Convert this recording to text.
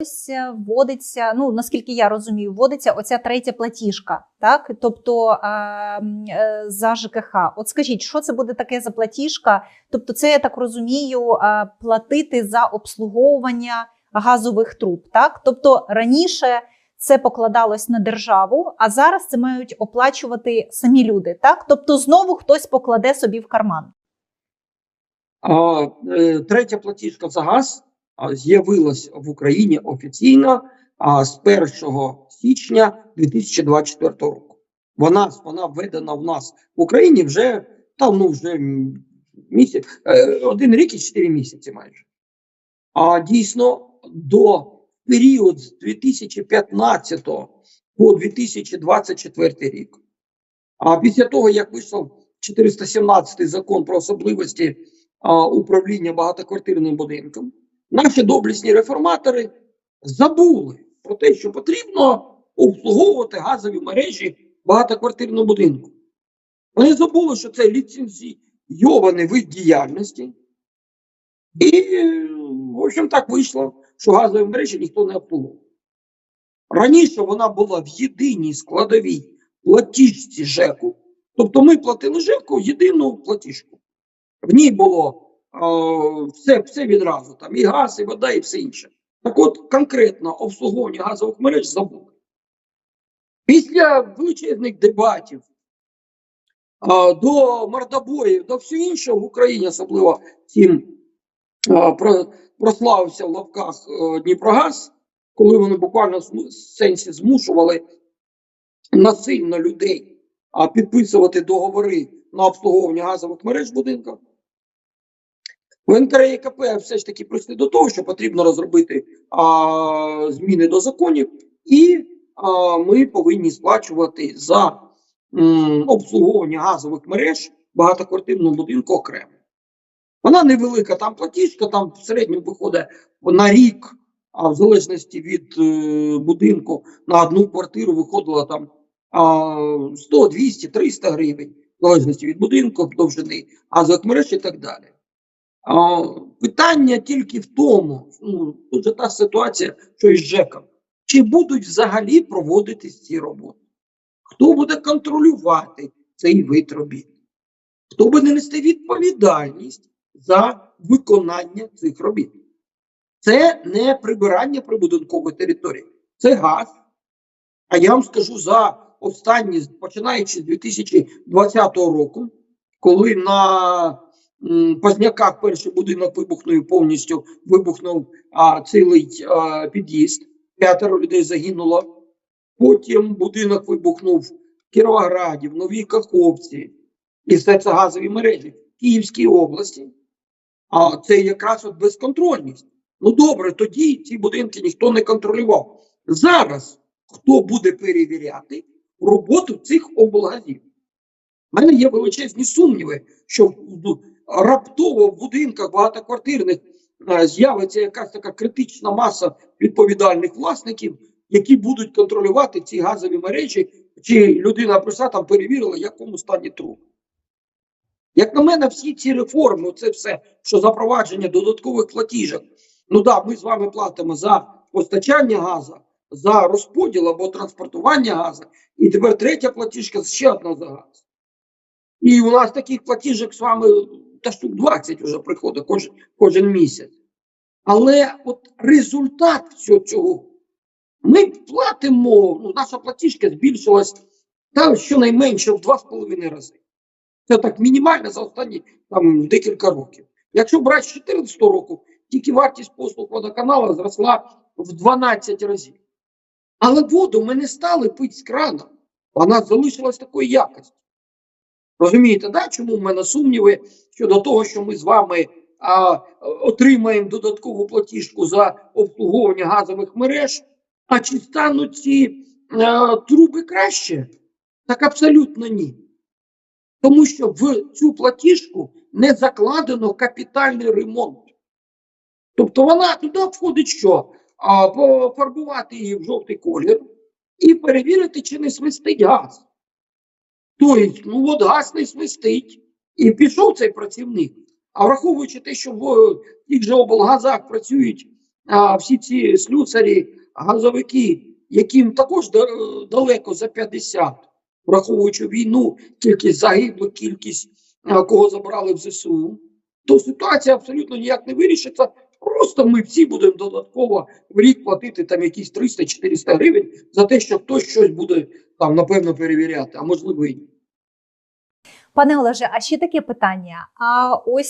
Ось е, вводиться, ну наскільки я розумію, вводиться оця третя платіжка, так? Тобто е, е, за ЖКХ. От скажіть, що це буде таке за платіжка? Тобто, це я так розумію, е, платити за обслуговування газових труб, так? Тобто раніше це покладалось на державу, а зараз це мають оплачувати самі люди, так? Тобто, знову хтось покладе собі в карман. А, е, третя платіжка за газ а, з'явилась в Україні офіційно з 1 січня 2024 року. Вона, вона введена в нас в Україні вже там, ну, вже місяць, е, один рік і чотири місяці майже. А дійсно до період з 2015 по 2024 рік. А після того, як вийшов 417 закон про особливості а, управління багатоквартирним будинком, наші доблесні реформатори забули про те, що потрібно обслуговувати газові мережі багатоквартирного будинку. Вони забули, що це ліцензійований вид діяльності. І, в общем, так вийшло, що газові мережі ніхто не обслуговував. Раніше вона була в єдиній складовій платіжці ЖЕКу. Тобто ми платили ЖЕКу єдину платіжку. В ній було все, все відразу, там і газ, і вода, і все інше. Так от конкретно обслуговування газових мереж забули. Після величезних дебатів до мордобоїв, до всього іншого в Україні, особливо цим прославився в лапках е, Дніпрогаз, коли вони буквально в сенсі змушували насильно людей підписувати договори на обслуговування газових мереж будинків. В НКРЕКП все ж таки прийшли до того, що потрібно розробити а, зміни до законів, і а, ми повинні сплачувати за м, обслуговування газових мереж багатоквартирного будинку окремо. Вона невелика, там платіжка, там в середньому виходить на рік, а в залежності від е, будинку на одну квартиру виходило там а, 100, 200, 300 гривень, в залежності від будинку, довжини, газових мереж і так далі. Питання тільки в тому, ну, тут же та ситуація, що із ЖЕКом, чи будуть взагалі проводитись ці роботи? Хто буде контролювати цей вид робіт? Хто буде нести відповідальність за виконання цих робіт? Це не прибирання прибудинкової території, це газ. А я вам скажу за останні, починаючи з 2020 року, коли на Позняках перший будинок вибухнув повністю вибухнув а, цілий а, під'їзд, п'ятеро людей загинуло. Потім будинок вибухнув в Кіровограді, в Новій Каховці, і все це газові мережі в Київській області. А це якраз от безконтрольність. Ну добре, тоді ці будинки ніхто не контролював. Зараз хто буде перевіряти роботу цих облгазів? У мене є величезні сумніви, що раптово в будинках багатоквартирних е, з'явиться якась така критична маса відповідальних власників, які будуть контролювати ці газові мережі, чи людина прийшла там перевірила, в якому стані труби. Як на мене, всі ці реформи, це все, що запровадження додаткових платіжок. Ну да, ми з вами платимо за постачання газу, за розподіл або транспортування газу, і тепер третя платіжка ще одна за газ. І у нас таких платіжок з вами та штук 20 вже приходить кожен, кожен місяць. Але от результат всього цього, ми платимо, ну, наша платіжка збільшилась та щонайменше в 2,5 рази. Це так мінімально за останні там, декілька років. Якщо брати з 2014 року, тільки вартість послуг водоканалу зросла в 12 разів. Але воду ми не стали пити з крана. Вона залишилась такої якості. Розумієте, да? чому в мене сумніви щодо того, що ми з вами а, отримаємо додаткову платіжку за обслуговування газових мереж, а чи стануть ці а, труби краще? Так абсолютно ні. Тому що в цю платіжку не закладено капітальний ремонт. Тобто вона туди входить що? А, пофарбувати її в жовтий колір і перевірити, чи не свистить газ. Тобто, ну от газ не свистить. І пішов цей працівник. А враховуючи те, що в тих же облгазах працюють а, всі ці слюсарі, газовики, яким також далеко за 50, враховуючи війну, кількість загиблих, кількість а, кого забрали в ЗСУ, то ситуація абсолютно ніяк не вирішиться. Просто ми всі будемо додатково в рік платити там якісь 300-400 гривень за те, що хтось щось буде там напевно перевіряти, а можливо і ні. Пане Олеже, а ще таке питання. А ось